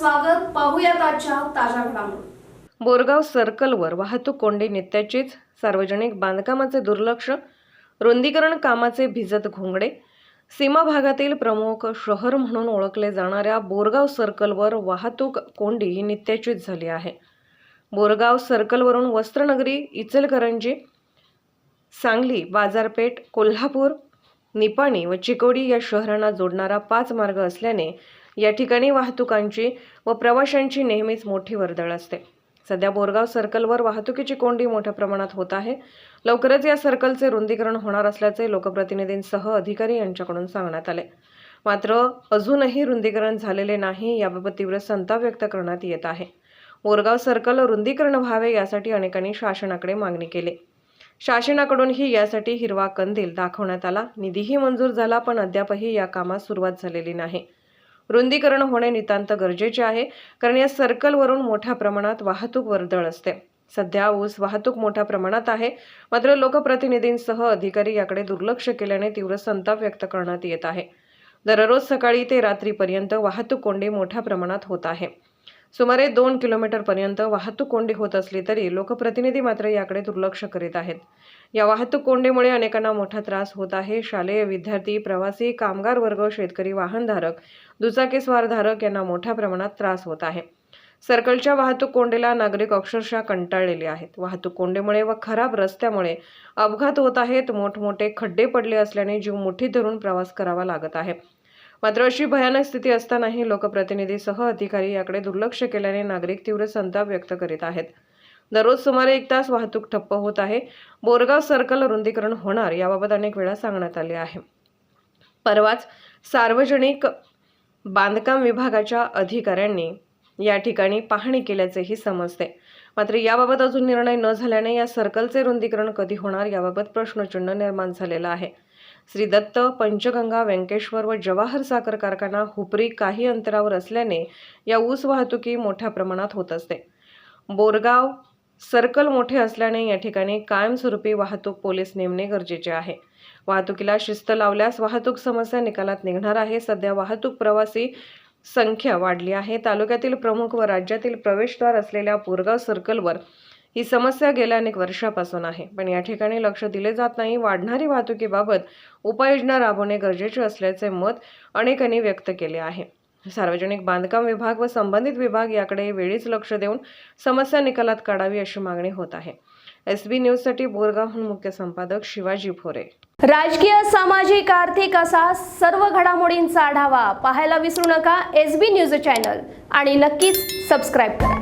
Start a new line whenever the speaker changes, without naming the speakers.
स्वागत. पाहूयात आजच्या ताज्या घडामोडी.
बोरगाव सर्कलवर वाहतूक कोंडी नित्याचीच. सार्वजनिक बांधकामाचे दुर्लक्ष. रुंदीकरण कामाचे भिजत घोंगडे. सीमा भागातील प्रमुख शहर म्हणून ओळखले जाणाऱ्या बोरगाव सर्कलवर वाहतूक कोंडी ही नित्याचीच झाली आहे. बोरगाव सर्कलवरून वस्त्रनगरी इचलकरंजी सांगली बाजारपेठ कोल्हापूर निपाणी व चिकोडी या शहरांना जोडणारा पाच मार्ग असल्याने या ठिकाणी वाहतुकांची व प्रवाशांची नेहमीच मोठी वर्दळ असते. सध्या बोरगाव सर्कलवर वाहतुकीची कोंडी मोठ्या प्रमाणात होत आहे. लवकरच या सर्कलचे रुंदीकरण होणार असल्याचे लोकप्रतिनिधींसह अधिकारी यांच्याकडून सांगण्यात आले. मात्र अजूनही रुंदीकरण झालेले नाही याबाबत तीव्र संताप व्यक्त करण्यात येत आहे. बोरगाव सर्कल रुंदीकरण व्हावे यासाठी अनेकांनी शासनाकडे मागणी केली. शासनाकडूनही यासाठी हिरवा कंदील दाखवण्यात आला. निधीही मंजूर झाला पण अद्यापही या कामास सुरुवात झालेली नाही. रुंदीकरण होणे नितांत गरजेचे आहे कारण या सर्कलवरून मोठ्या प्रमाणात वाहतूक वर्दळ असते. सध्या ऊस वाहतूक मोठ्या प्रमाणात आहे मात्र लोकप्रतिनिधींसह अधिकारी याकडे दुर्लक्ष केल्याने तीव्र संताप व्यक्त करण्यात येत आहे. दररोज सकाळी ते रात्रीपर्यंत वाहतूक कोंडी मोठ्या प्रमाणात होत आहे. सुमारे दोन किलोमीटरपर्यंत वाहतूक कोंडी होत असली तरी लोकप्रतिनिधी मात्र याकडे दुर्लक्ष करीत आहेत. या वाहतूक कोंडीमुळे अनेकांना मोठा त्रास होत आहे. शालेय विद्यार्थी प्रवासी कामगार वर्ग शेतकरी वाहनधारक दुचाकी स्वारधारक यांना मोठ्या प्रमाणात त्रास होत आहे. सर्कलच्या वाहतूक कोंडीला नागरिक अक्षरशः कंटाळलेले आहेत. वाहतूक कोंडीमुळे व खराब रस्त्यामुळे अपघात होत आहेत. मोठमोठे खड्डे पडले असल्याने जीव मुठीत धरून प्रवास करावा लागत आहे. मात्र अशी भयानक स्थिती असतानाही लोकप्रतिनिधीसह अधिकारी याकडे दुर्लक्ष केल्याने नागरिक तीव्र संताप व्यक्त करीत आहेत. दररोज सुमारे एक तास वाहतूक ठप्प होत आहे. बोरगाव सर्कल रुंदीकरण होणार याबाबत अनेक वेळा सांगण्यात आले आहे. परवाच सार्वजनिक बांधकाम विभागाच्या अधिकाऱ्यांनी या ठिकाणी पाहणी केल्याचेही समजते. मात्र याबाबत अजून निर्णय न झाल्याने या सर्कलचे रुंदीकरण कधी होणार याबाबत प्रश्नचिन्ह निर्माण झालेलं आहे. श्री दत्त पंचगंगा व्यंकेश्वर व जवाहर साखर कारखाना हुपरी काही अंतरावर असल्याने या ऊस वाहतुकी मोठ्या प्रमाणात होत असते. बोरगाव सर्कल मोठे असल्याने या ठिकाणी कायमस्वरूपी वाहतूक पोलीस नेमणे गरजेचे आहे. वाहतुकीला शिस्त लावल्यास वाहतूक समस्या निकालात निघणार आहे. सध्या वाहतूक प्रवासी संख्या वाढली आहे. तालुक्यातील प्रमुख व राज्यातील प्रवेशद्वार असलेल्या बोरगाव सर्कलवर ही समस्या गेल्या अनेक वर्षापासून आहे. पण या ठिकाणी लक्ष दिले जात नाही. वाढणारी वाहतुकीबाबत उपाययोजना राबवणे गरजेचे असल्याचे मत अनेकांनी व्यक्त केले आहे. सार्वजनिक बांधकाम विभाग व संबंधित विभाग याकडे वेळीच लक्ष देऊन समस्या निकालात काढावी अशी मागणी होत आहे. एस बी न्यूजसाठी बोरगावहून मुख्य संपादक शिवाजी भोरे
राजकीय सामाजिक आर्थिक असा सर्व घडामोडींचा आढावा पाहायला विसरू नका. एस बी न्यूज चॅनल आणि नक्कीच सबस्क्राईब करा.